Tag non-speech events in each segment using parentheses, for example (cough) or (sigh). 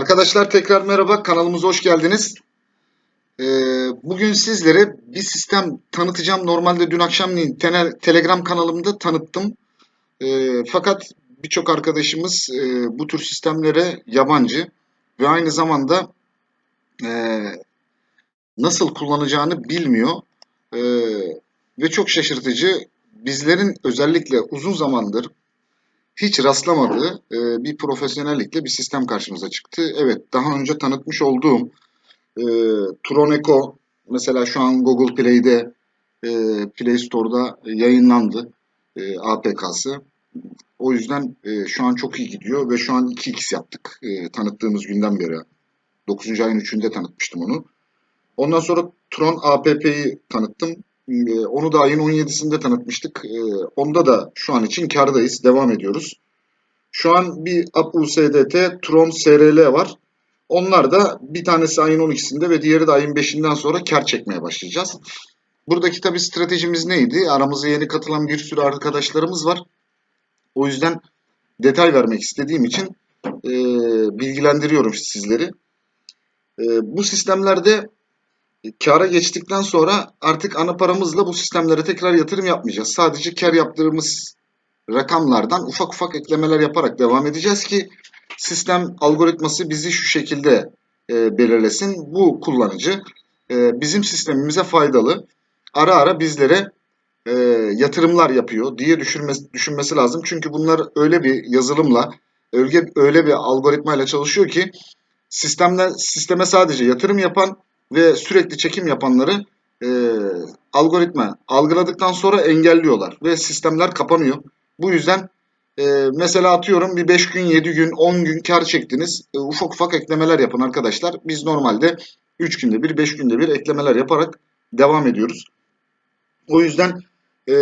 Arkadaşlar tekrar merhaba, kanalımıza hoş geldiniz. Ee, bugün sizlere bir sistem tanıtacağım. Normalde dün akşamleyin tene- Telegram kanalımda tanıttım. Ee, fakat birçok arkadaşımız e, bu tür sistemlere yabancı ve aynı zamanda e, nasıl kullanacağını bilmiyor. Ee, ve çok şaşırtıcı. Bizlerin özellikle uzun zamandır hiç rastlamadığı e, bir profesyonellikle bir sistem karşımıza çıktı. Evet, daha önce tanıtmış olduğum e, Tron Echo mesela şu an Google Play'de e, Play Store'da yayınlandı e, APK'sı. O yüzden e, şu an çok iyi gidiyor ve şu an 2x yaptık e, tanıttığımız günden beri. 9. ayın 3'ünde tanıtmıştım onu. Ondan sonra Tron APP'yi tanıttım. E, onu da ayın 17'sinde tanıtmıştık. E, onda da şu an için kardayız. Devam ediyoruz. Şu an bir AppUSDT Tron SRL var. Onlar da bir tanesi ayın 12'sinde ve diğeri de ayın 5'inden sonra kar çekmeye başlayacağız. Buradaki tabii stratejimiz neydi? Aramıza yeni katılan bir sürü arkadaşlarımız var. O yüzden detay vermek istediğim için e, bilgilendiriyorum sizleri. E, bu sistemlerde kâra geçtikten sonra artık ana paramızla bu sistemlere tekrar yatırım yapmayacağız. Sadece kar yaptığımız rakamlardan ufak ufak eklemeler yaparak devam edeceğiz ki sistem algoritması bizi şu şekilde e, belirlesin. Bu kullanıcı e, bizim sistemimize faydalı. Ara ara bizlere e, yatırımlar yapıyor diye düşünmesi, düşünmesi lazım. Çünkü bunlar öyle bir yazılımla, öyle, öyle bir algoritmayla çalışıyor ki sistemle, sisteme sadece yatırım yapan ve sürekli çekim yapanları e, algoritma algıladıktan sonra engelliyorlar ve sistemler kapanıyor. Bu yüzden e, mesela atıyorum bir 5 gün, 7 gün, 10 gün kar çektiniz. E, ufak ufak eklemeler yapın arkadaşlar. Biz normalde 3 günde bir, 5 günde bir eklemeler yaparak devam ediyoruz. O yüzden e,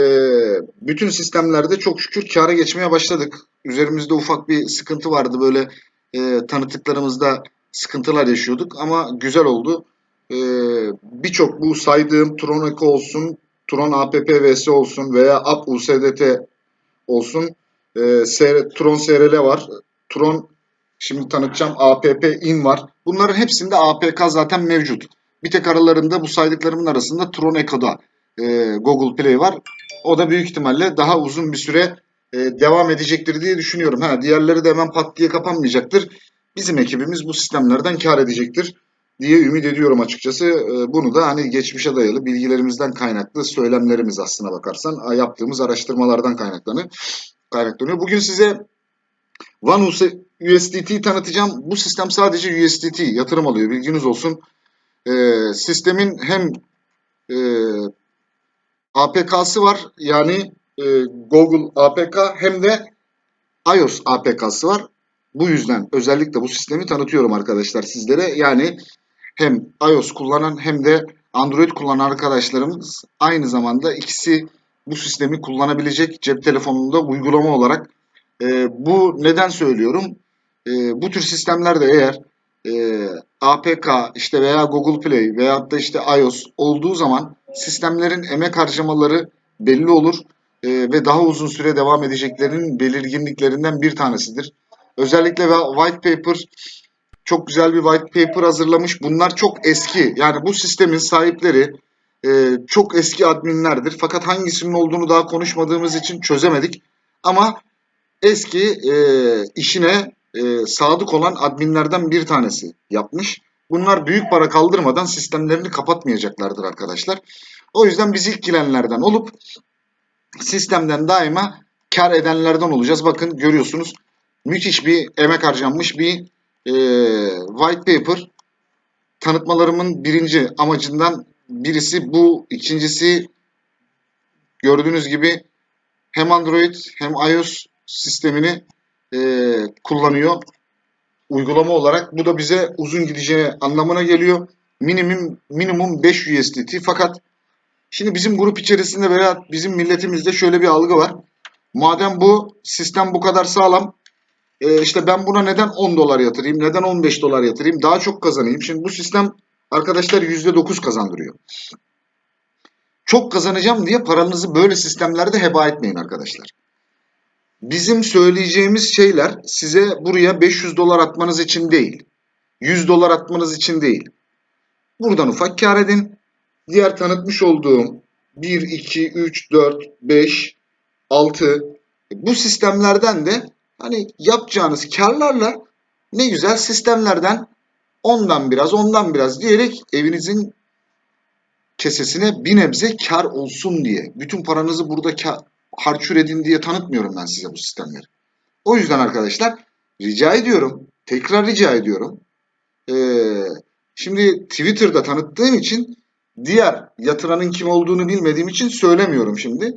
bütün sistemlerde çok şükür kâra geçmeye başladık. Üzerimizde ufak bir sıkıntı vardı böyle e, tanıtıklarımızda sıkıntılar yaşıyorduk ama güzel oldu. E, Birçok bu saydığım Tron Eco olsun, Tron APP vs olsun veya App USDT olsun. E, SR, Tron SRL var. Tron şimdi tanıtacağım APP in var. Bunların hepsinde APK zaten mevcut. Bir tek aralarında bu saydıklarımın arasında Tron Eco'da e, Google Play var. O da büyük ihtimalle daha uzun bir süre e, devam edecektir diye düşünüyorum. Ha, diğerleri de hemen pat diye kapanmayacaktır. Bizim ekibimiz bu sistemlerden kar edecektir diye ümit ediyorum açıkçası. E, bunu da hani geçmişe dayalı bilgilerimizden kaynaklı söylemlerimiz aslına bakarsan yaptığımız araştırmalardan kaynaklanıyor. kaynaklanıyor. Bugün size One USDT tanıtacağım. Bu sistem sadece USDT yatırım alıyor. Bilginiz olsun. E, sistemin hem e, APK'sı var. Yani e, Google APK hem de iOS APK'sı var. Bu yüzden özellikle bu sistemi tanıtıyorum arkadaşlar sizlere. Yani hem iOS kullanan hem de Android kullanan arkadaşlarımız aynı zamanda ikisi bu sistemi kullanabilecek cep telefonunda uygulama olarak. E, bu neden söylüyorum? E, bu tür sistemlerde eğer e, APK işte veya Google Play veya da işte iOS olduğu zaman sistemlerin emek harcamaları belli olur e, ve daha uzun süre devam edeceklerinin belirginliklerinden bir tanesidir. Özellikle white paper çok güzel bir white paper hazırlamış. Bunlar çok eski. Yani bu sistemin sahipleri e, çok eski adminlerdir. Fakat hangisinin olduğunu daha konuşmadığımız için çözemedik. Ama eski e, işine e, sadık olan adminlerden bir tanesi yapmış. Bunlar büyük para kaldırmadan sistemlerini kapatmayacaklardır arkadaşlar. O yüzden biz ilk girenlerden olup sistemden daima kar edenlerden olacağız. Bakın görüyorsunuz müthiş bir emek harcanmış bir e, white paper. Tanıtmalarımın birinci amacından birisi bu. İkincisi gördüğünüz gibi hem Android hem iOS sistemini e, kullanıyor uygulama olarak. Bu da bize uzun gideceği anlamına geliyor. Minimum minimum 5 USDT fakat şimdi bizim grup içerisinde veya bizim milletimizde şöyle bir algı var. Madem bu sistem bu kadar sağlam e, işte ben buna neden 10 dolar yatırayım, neden 15 dolar yatırayım, daha çok kazanayım. Şimdi bu sistem arkadaşlar %9 kazandırıyor. Çok kazanacağım diye paranızı böyle sistemlerde heba etmeyin arkadaşlar. Bizim söyleyeceğimiz şeyler size buraya 500 dolar atmanız için değil. 100 dolar atmanız için değil. Buradan ufak kar edin. Diğer tanıtmış olduğum 1, 2, 3, 4, 5, 6 bu sistemlerden de hani yapacağınız karlarla ne güzel sistemlerden ondan biraz ondan biraz diyerek evinizin kesesine bir nebze kar olsun diye. Bütün paranızı burada kar, harçür edin diye tanıtmıyorum ben size bu sistemleri. O yüzden arkadaşlar rica ediyorum, tekrar rica ediyorum. Ee, şimdi Twitter'da tanıttığım için diğer yatıranın kim olduğunu bilmediğim için söylemiyorum şimdi.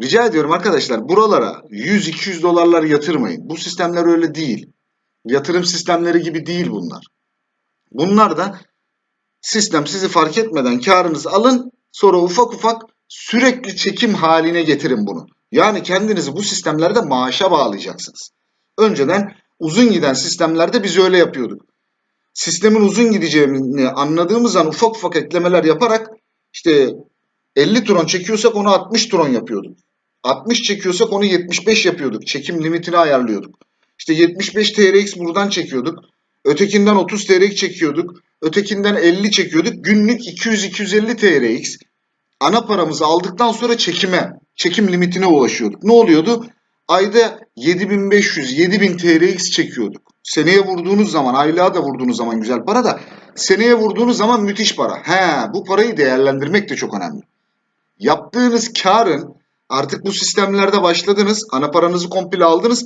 Rica ediyorum arkadaşlar buralara 100-200 dolarlar yatırmayın. Bu sistemler öyle değil. Yatırım sistemleri gibi değil bunlar. Bunlar da sistem sizi fark etmeden karınızı alın sonra ufak ufak sürekli çekim haline getirin bunu. Yani kendinizi bu sistemlerde maaşa bağlayacaksınız. Önceden uzun giden sistemlerde biz öyle yapıyorduk. Sistemin uzun gideceğini anladığımız an ufak ufak eklemeler yaparak işte 50 tron çekiyorsak onu 60 tron yapıyorduk. 60 çekiyorsak onu 75 yapıyorduk. Çekim limitini ayarlıyorduk. İşte 75 TRX buradan çekiyorduk. Ötekinden 30 TRX çekiyorduk. Ötekinden 50 çekiyorduk. Günlük 200-250 TRX. Ana paramızı aldıktan sonra çekime, çekim limitine ulaşıyorduk. Ne oluyordu? Ayda 7500-7000 TRX çekiyorduk. Seneye vurduğunuz zaman, aylığa da vurduğunuz zaman güzel para da seneye vurduğunuz zaman müthiş para. He, bu parayı değerlendirmek de çok önemli. Yaptığınız karın artık bu sistemlerde başladınız, ana paranızı komple aldınız,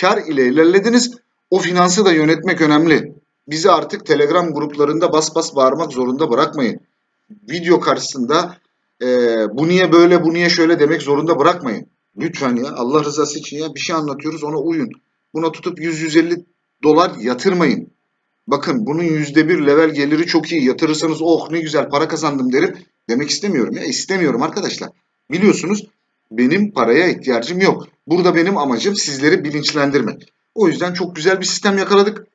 kar ile ilerlediniz. O finansı da yönetmek önemli. Bizi artık Telegram gruplarında bas bas bağırmak zorunda bırakmayın. Video karşısında e, bu niye böyle, bu niye şöyle demek zorunda bırakmayın. Lütfen ya Allah rızası için ya bir şey anlatıyoruz ona uyun. Buna tutup 100-150 dolar yatırmayın. Bakın bunun yüzde bir level geliri çok iyi. Yatırırsanız oh ne güzel para kazandım derim. Demek istemiyorum ya. istemiyorum arkadaşlar. Biliyorsunuz benim paraya ihtiyacım yok. Burada benim amacım sizleri bilinçlendirmek. O yüzden çok güzel bir sistem yakaladık.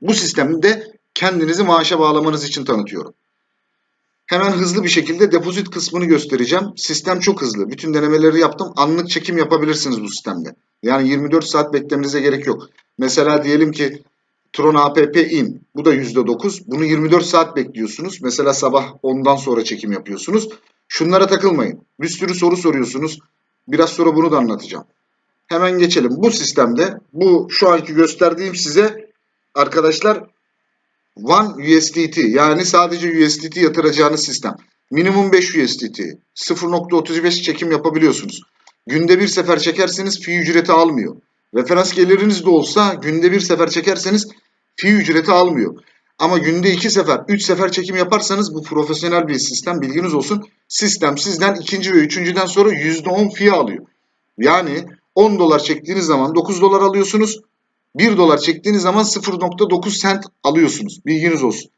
Bu sistemi de kendinizi maaşa bağlamanız için tanıtıyorum. Hemen hızlı bir şekilde depozit kısmını göstereceğim. Sistem çok hızlı. Bütün denemeleri yaptım. Anlık çekim yapabilirsiniz bu sistemde. Yani 24 saat beklemenize gerek yok. Mesela diyelim ki Tron app in. Bu da %9. Bunu 24 saat bekliyorsunuz. Mesela sabah 10'dan sonra çekim yapıyorsunuz. Şunlara takılmayın. Bir sürü soru soruyorsunuz. Biraz sonra bunu da anlatacağım. Hemen geçelim. Bu sistemde bu şu anki gösterdiğim size arkadaşlar One USDT yani sadece USDT yatıracağınız sistem. Minimum 5 USDT. 0.35 çekim yapabiliyorsunuz. Günde bir sefer çekerseniz fi ücreti almıyor. Referans geliriniz de olsa günde bir sefer çekerseniz fi ücreti almıyor. Ama günde iki sefer, üç sefer çekim yaparsanız bu profesyonel bir sistem bilginiz olsun. Sistem sizden ikinci ve üçüncüden sonra %10 fi alıyor. Yani 10 dolar çektiğiniz zaman 9 dolar alıyorsunuz. 1 dolar çektiğiniz zaman 0.9 sent alıyorsunuz. Bilginiz olsun.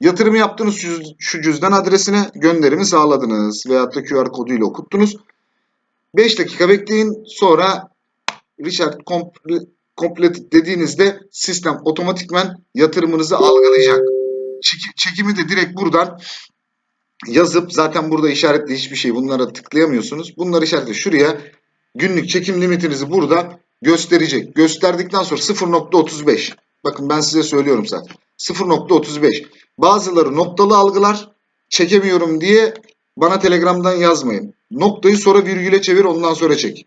Yatırımı yaptığınız şu cüzdan adresine gönderimi sağladınız veyahut da QR koduyla okuttunuz. 5 dakika bekleyin sonra Richard Complete dediğinizde sistem otomatikmen yatırımınızı algılayacak. Çekimi de direkt buradan yazıp zaten burada işaretli hiçbir şey bunlara tıklayamıyorsunuz. Bunları işaretle şuraya günlük çekim limitinizi burada gösterecek. Gösterdikten sonra 0.35. Bakın ben size söylüyorum zaten. 0.35. Bazıları noktalı algılar çekemiyorum diye bana telegramdan yazmayın. Noktayı sonra virgüle çevir ondan sonra çek.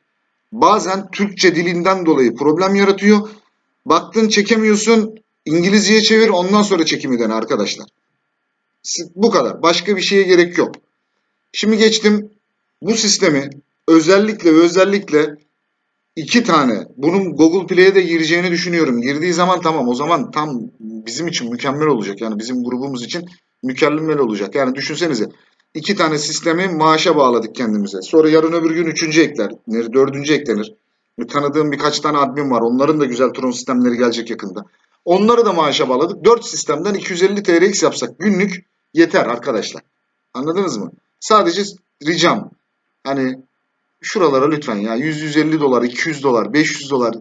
Bazen Türkçe dilinden dolayı problem yaratıyor. Baktın çekemiyorsun İngilizceye çevir ondan sonra çekimi dene arkadaşlar. Bu kadar. Başka bir şeye gerek yok. Şimdi geçtim. Bu sistemi özellikle özellikle iki tane bunun Google Play'e de gireceğini düşünüyorum. Girdiği zaman tamam o zaman tam bizim için mükemmel olacak. Yani bizim grubumuz için mükemmel olacak. Yani düşünsenize iki tane sistemi maaşa bağladık kendimize. Sonra yarın öbür gün üçüncü ekler, dördüncü eklenir. Tanıdığım birkaç tane admin var. Onların da güzel Tron sistemleri gelecek yakında. Onları da maaşa bağladık. 4 sistemden 250 TRX yapsak günlük yeter arkadaşlar. Anladınız mı? Sadece ricam hani şuralara lütfen ya 100-150 dolar, 200 dolar, 500 dolar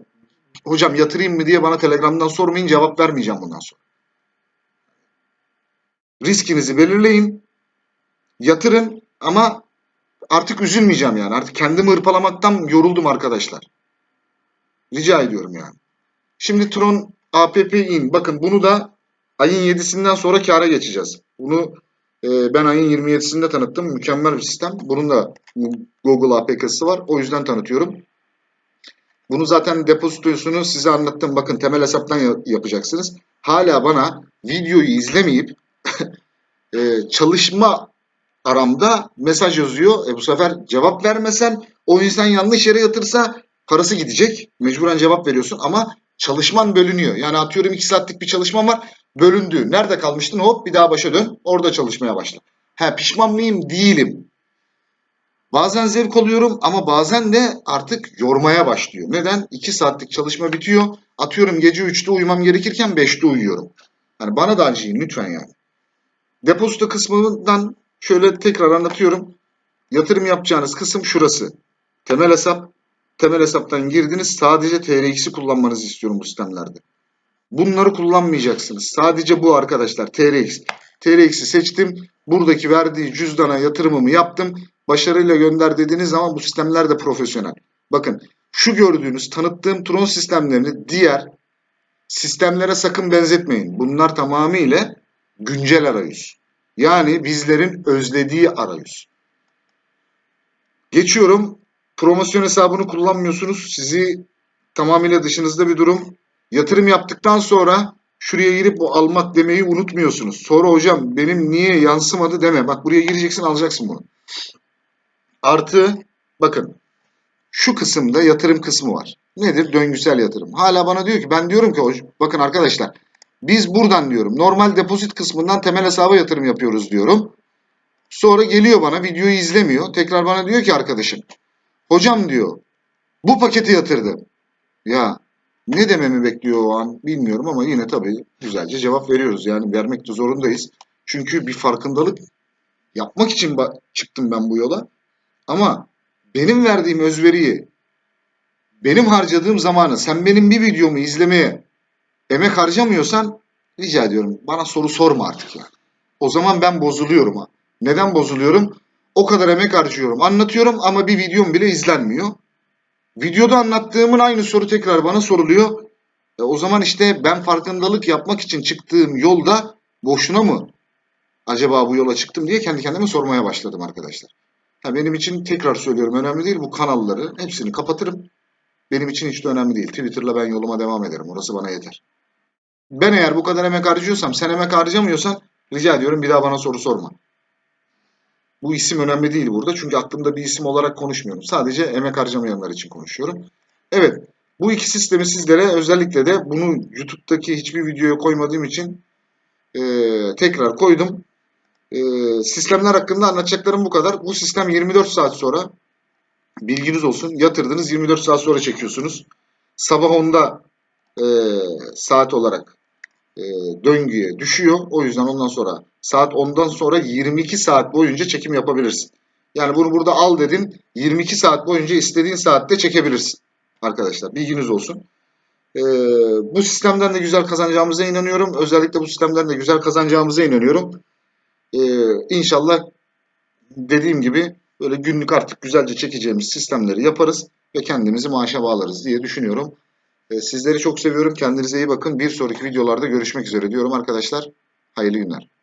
hocam yatırayım mı diye bana telegramdan sormayın cevap vermeyeceğim bundan sonra. Riskinizi belirleyin. Yatırın ama artık üzülmeyeceğim yani. Artık kendimi hırpalamaktan yoruldum arkadaşlar. Rica ediyorum yani. Şimdi Tron app in. Bakın bunu da ayın 7'sinden sonra kâra geçeceğiz. Bunu e, ben ayın 27'sinde tanıttım. Mükemmel bir sistem. Bunun da Google APK'sı var. O yüzden tanıtıyorum. Bunu zaten depozitosunu size anlattım. Bakın temel hesaptan ya- yapacaksınız. Hala bana videoyu izlemeyip (laughs) e, çalışma aramda mesaj yazıyor. E bu sefer cevap vermesen o insan yanlış yere yatırsa parası gidecek. Mecburen cevap veriyorsun ama çalışman bölünüyor. Yani atıyorum 2 saatlik bir çalışman var. Bölündü. Nerede kalmıştın? Hop bir daha başa dön. Orada çalışmaya başla. Ha pişman mıyım? Değilim. Bazen zevk alıyorum ama bazen de artık yormaya başlıyor. Neden? 2 saatlik çalışma bitiyor. Atıyorum gece 3'te uyumam gerekirken 5'te uyuyorum. Yani bana da acıyın lütfen yani. Depozito kısmından şöyle tekrar anlatıyorum. Yatırım yapacağınız kısım şurası. Temel hesap. Temel hesaptan girdiniz. Sadece TRX'i kullanmanızı istiyorum bu sistemlerde. Bunları kullanmayacaksınız. Sadece bu arkadaşlar TRX. TRX'i seçtim. Buradaki verdiği cüzdana yatırımımı yaptım. Başarıyla gönder dediğiniz zaman bu sistemler de profesyonel. Bakın şu gördüğünüz tanıttığım Tron sistemlerini diğer sistemlere sakın benzetmeyin. Bunlar tamamıyla güncel arayüz. Yani bizlerin özlediği arayüz. Geçiyorum. Promosyon hesabını kullanmıyorsunuz. Sizi tamamıyla dışınızda bir durum. Yatırım yaptıktan sonra şuraya girip bu almak demeyi unutmuyorsunuz. Sonra hocam benim niye yansımadı deme. Bak buraya gireceksin alacaksın bunu. Artı bakın şu kısımda yatırım kısmı var. Nedir? Döngüsel yatırım. Hala bana diyor ki ben diyorum ki bakın arkadaşlar biz buradan diyorum normal depozit kısmından temel hesaba yatırım yapıyoruz diyorum. Sonra geliyor bana videoyu izlemiyor. Tekrar bana diyor ki arkadaşım hocam diyor bu paketi yatırdım. Ya ne dememi bekliyor o an bilmiyorum ama yine tabii güzelce cevap veriyoruz. Yani vermek de zorundayız. Çünkü bir farkındalık yapmak için çıktım ben bu yola. Ama benim verdiğim özveriyi, benim harcadığım zamanı sen benim bir videomu izlemeye emek harcamıyorsan rica ediyorum bana soru sorma artık ya. O zaman ben bozuluyorum ha. Neden bozuluyorum? O kadar emek harcıyorum, anlatıyorum ama bir videom bile izlenmiyor. Videoda anlattığımın aynı soru tekrar bana soruluyor. E o zaman işte ben farkındalık yapmak için çıktığım yolda boşuna mı acaba bu yola çıktım diye kendi kendime sormaya başladım arkadaşlar. Ha, benim için tekrar söylüyorum önemli değil bu kanalları hepsini kapatırım. Benim için hiç de önemli değil. Twitter'la ben yoluma devam ederim. Orası bana yeter. Ben eğer bu kadar emek harcıyorsam sen emek harcamıyorsan rica ediyorum bir daha bana soru sorma. Bu isim önemli değil burada. Çünkü aklımda bir isim olarak konuşmuyorum. Sadece emek harcamayanlar için konuşuyorum. Evet. Bu iki sistemi sizlere özellikle de bunu YouTube'daki hiçbir videoya koymadığım için eee, tekrar koydum. Eee, sistemler hakkında anlatacaklarım bu kadar. Bu sistem 24 saat sonra bilginiz olsun. Yatırdınız 24 saat sonra çekiyorsunuz. Sabah 10'da eee, saat olarak eee, döngüye düşüyor. O yüzden ondan sonra saat 10'dan sonra 22 saat boyunca çekim yapabilirsin. Yani bunu burada al dedin 22 saat boyunca istediğin saatte çekebilirsin. Arkadaşlar bilginiz olsun. Ee, bu sistemden de güzel kazanacağımıza inanıyorum. Özellikle bu sistemden de güzel kazanacağımıza inanıyorum. Ee, inşallah dediğim gibi böyle günlük artık güzelce çekeceğimiz sistemleri yaparız ve kendimizi maaşa bağlarız diye düşünüyorum. Ee, sizleri çok seviyorum. Kendinize iyi bakın. Bir sonraki videolarda görüşmek üzere diyorum arkadaşlar. Hayırlı günler.